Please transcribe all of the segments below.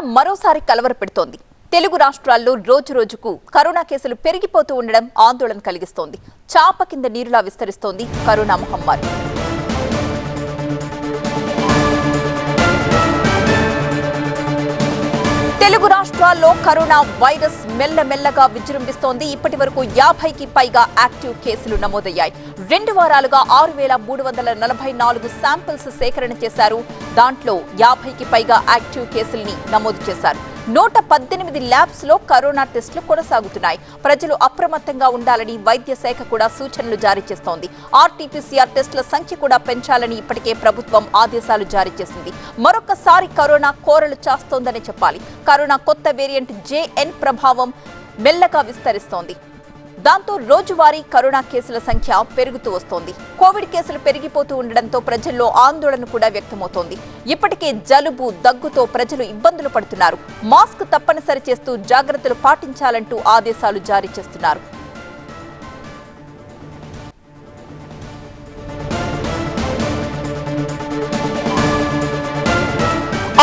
మరోసారి కలవరపెడుతోంది. తెలుగు రాష్ట్రాల్లో రోజు రోజుకు కరోనా కేసులు పెరిగిపోతూ ఉండడం ఆందోళన కలిగిస్తోంది. చాప కింద నీరులా విస్తరిస్తోంది కరోనా మహమ్మారి. తెలుగు రాష్ట్ర రాష్ట్రాల్లో కరోనా వైరస్ మెల్లమెల్లగా విజృంభిస్తోంది. ఇప్పటి వరకు యాభైకి పైగా యాక్టివ్ కేసులు నమోదయ్యాయి. రెండు వారాలుగా ఆరు వేల మూడు వందల నలభై నాలుగు శాంపిల్స్ సేకరణ చేశారు. దాంట్లో యాభైకి పైగా యాక్టివ్ కేసుల్ని నమోదు చేశారు. నూట పద్దెనిమిది ల్యాబ్స్లో కరోనా టెస్టులు కొనసాగుతున్నాయి. ప్రజలు అప్రమత్తంగా ఉండాలని వైద్య శాఖ కూడా సూచనలు జారీ చేస్తోంది. ఆర్టీపీసీఆర్ టెస్టుల సంఖ్య కూడా పెంచాలని ఇప్పటికే ప్రభుత్వం ఆదేశాలు జారీ చేసింది. మరొకసారి కరోనా కోరలు చేస్తోందని చెప్పాలి. కరోనా కొత్త వేరియంట్ జేఎన్ ప్రభావం మెల్లగా విస్తరిస్తోంది. దాంతో రోజువారీ కరోనా కేసుల సంఖ్య పెరుగుతూ వస్తోంది. కోవిడ్ కేసులు పెరిగిపోతూ ఉండడంతో ప్రజల్లో ఆందోళన కూడా వ్యక్తమవుతోంది. ఇప్పటికే జలుబు దగ్గుతో ప్రజలు ఇబ్బందులు పడుతున్నారు. మాస్క్ తప్పనిసరి చేస్తూ జాగ్రత్తలు పాటించాలంటూ ఆదేశాలు జారీ చేస్తున్నారు.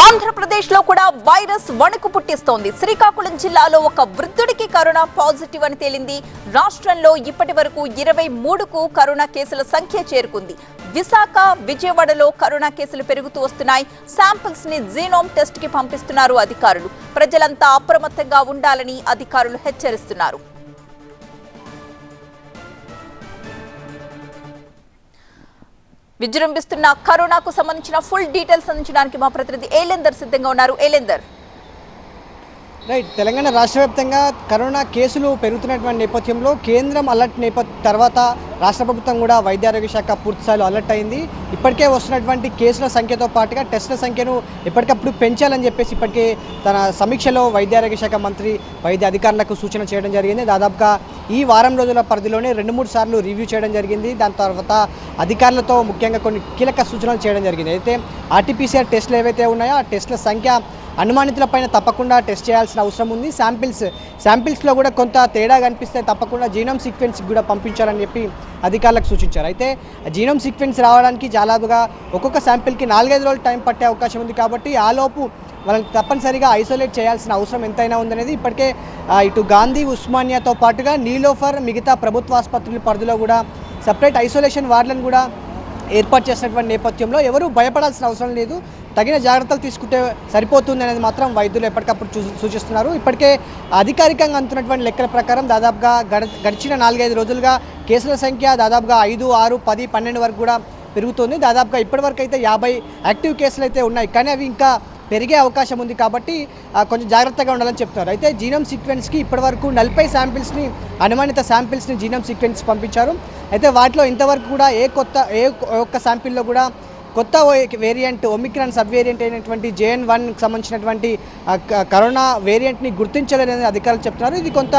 ఆంధ్రప్రదేశ్లో కూడా వైరస్ వణుకు పుట్టిస్తోంది. శ్రీకాకుళం జిల్లాలో ఒక వృద్ధుడికి కరోనా పాజిటివ్ అని తేలింది. రాష్ట్రంలో ఇప్పటి వరకు ఇరవై మూడుకు కరోనా కేసుల సంఖ్య చేరుకుంది. విశాఖ విజయవాడలో కరోనా కేసులు పెరుగుతూ వస్తున్నాయి. శాంపిల్స్ని జీనోమ్ టెస్ట్కి పంపిస్తున్నారు అధికారులు. ప్రజలంతా అప్రమత్తంగా ఉండాలని అధికారులు హెచ్చరిస్తున్నారు. విజృంభిస్తున్న కరోనాకు సంబంధించిన ఫుల్ డీటెయిల్స్ అందించడానికి మా ప్రతినిధి ఏలేందర్ సిద్ధంగా ఉన్నారు. ఏలేందర్. రైట్ తెలంగాణ రాష్ట్ర వ్యాప్తంగా కరోనా కేసులు పెరుగుతున్నటువంటి నేపథ్యంలో కేంద్రం అలర్ట్ నేపథ్య తర్వాత రాష్ట్ర ప్రభుత్వం కూడా వైద్య ఆరోగ్య శాఖ పూర్తిస్థాయిలో అలర్ట్ అయింది. ఇప్పటికే వస్తున్నటువంటి కేసుల సంఖ్యతో పాటుగా టెస్టుల సంఖ్యను ఎప్పటికప్పుడు పెంచాలని చెప్పేసి ఇప్పటికే తన సమీక్షలో వైద్య ఆరోగ్య శాఖ మంత్రి వైద్య అధికారులకు సూచన చేయడం జరిగింది. దాదాపుగా ఈ వారం రోజుల పరిధిలోనే రెండు మూడు సార్లు రివ్యూ చేయడం జరిగింది. దాని తర్వాత అధికారులతో ముఖ్యంగా కొన్ని కీలక సూచనలు చేయడం జరిగింది. అయితే ఆర్టీపీసీఆర్ టెస్టులు ఏవైతే ఉన్నాయో ఆ టెస్టుల సంఖ్య అనుమానితులపైన తప్పకుండా టెస్ట్ చేయాల్సిన అవసరం ఉంది. శాంపిల్స్ శాంపిల్స్లో కూడా కొంత తేడా కనిపిస్తే తప్పకుండా జీనోమ్ సీక్వెన్స్కి కూడా పంపించాలని చెప్పి అధికారులకు సూచించారు. అయితే జీనోమ్ సీక్వెన్స్ రావడానికి చాలాగా ఒక్కొక్క శాంపిల్కి నాలుగైదు రోజులు టైం పట్టే అవకాశం ఉంది కాబట్టి ఆలోపు వాళ్ళని తప్పనిసరిగా ఐసోలేట్ చేయాల్సిన అవసరం ఎంతైనా ఉందనేది ఇప్పటికే ఇటు గాంధీ ఉస్మానియాతో పాటుగా నీలోఫర్ మిగతా ప్రభుత్వ ఆసుపత్రుల పరిధిలో కూడా సపరేట్ ఐసోలేషన్ వార్డులను కూడా ఏర్పాటు చేసినటువంటి నేపథ్యంలో ఎవరు భయపడాల్సిన అవసరం లేదు. తగిన జాగ్రత్తలు తీసుకుంటే సరిపోతుంది అనేది మాత్రం వైద్యులు ఎప్పటికప్పుడు సూచిస్తున్నారు. ఇప్పటికే అధికారికంగా అందుతున్నటువంటి లెక్కల ప్రకారం దాదాపుగా గడ గడిచిన నాలుగైదు రోజులుగా కేసుల సంఖ్య దాదాపుగా ఐదు ఆరు పది పన్నెండు వరకు కూడా పెరుగుతుంది. దాదాపుగా ఇప్పటివరకు అయితే యాభై యాక్టివ్ కేసులు అయితే ఉన్నాయి. కానీ అవి ఇంకా పెరిగే అవకాశం ఉంది కాబట్టి కొంచెం జాగ్రత్తగా ఉండాలని చెప్తున్నారు. అయితే జీనోమ్ సీక్వెన్స్కి ఇప్పటివరకు నలభై శాంపిల్స్ని అనుమానిత శాంపిల్స్ని జీనోమ్ సీక్వెన్స్ పంపించారు. అయితే వాటిలో ఇంతవరకు కూడా ఏ కొత్త ఏ ఒక్క శాంపిల్లో కూడా కొత్త వేరియంట్ ఒమిక్రాన్ సబ్ వేరియంట్ అయినటువంటి జేఎన్ వన్కి సంబంధించినటువంటి కరోనా వేరియంట్ని గుర్తించలేదని అధికారులు చెప్తున్నారు. ఇది కొంత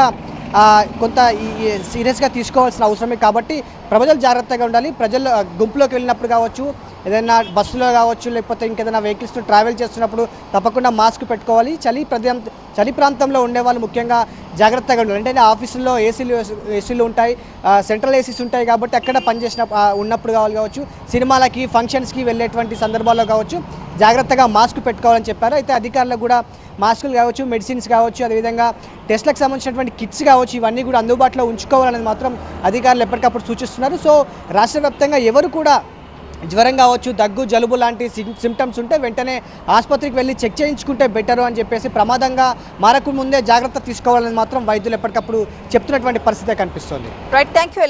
కొంత ఈ సీరియస్గా తీసుకోవాల్సిన అవసరమే కాబట్టి ప్రజలు జాగ్రత్తగా ఉండాలి. ప్రజలు గుంపులోకి వెళ్ళినప్పుడు కావచ్చు ఏదైనా బస్సులో కావచ్చు లేకపోతే ఇంకేదైనా వెహికల్స్తో ట్రావెల్ చేస్తున్నప్పుడు తప్పకుండా మాస్క్ పెట్టుకోవాలి. చలి ప్రదేశం చలి ప్రాంతంలో ఉండే వాళ్ళు ముఖ్యంగా జాగ్రత్తగా ఉండాలి. అంటే ఆఫీసుల్లో ఏసీలు ఏసీలు ఉంటాయి సెంట్రల్ ఏసీస్ ఉంటాయి కాబట్టి అక్కడ పనిచేసిన ఉన్నప్పుడు కావాలి కావచ్చు సినిమాలకి ఫంక్షన్స్కి వెళ్ళేటువంటి సందర్భాల్లో కావచ్చు జాగ్రత్తగా మాస్క్ పెట్టుకోవాలని చెప్పారు. అయితే అధికారులకు కూడా మాస్కులు కావచ్చు మెడిసిన్స్ కావచ్చు అదేవిధంగా టెస్ట్లకు సంబంధించినటువంటి కిట్స్ కావచ్చు ఇవన్నీ కూడా అందుబాటులో ఉంచుకోవాలనేది మాత్రం అధికారులు ఎప్పటికప్పుడు సూచిస్తున్నారు. సో రాష్ట్ర వ్యాప్తంగా ఎవరు కూడా జ్వరం కావచ్చు దగ్గు జలుబు లాంటి సిమ్టమ్స్ ఉంటే వెంటనే ఆసుపత్రికి వెళ్ళి చెక్ చేయించుకుంటే బెటరు అని చెప్పేసి ప్రమాదంగా మారకు ముందే జాగ్రత్త తీసుకోవాలని మాత్రం వైద్యులు ఎప్పటికప్పుడు చెప్తున్నటువంటి పరిస్థితే కనిపిస్తుంది. Right thank you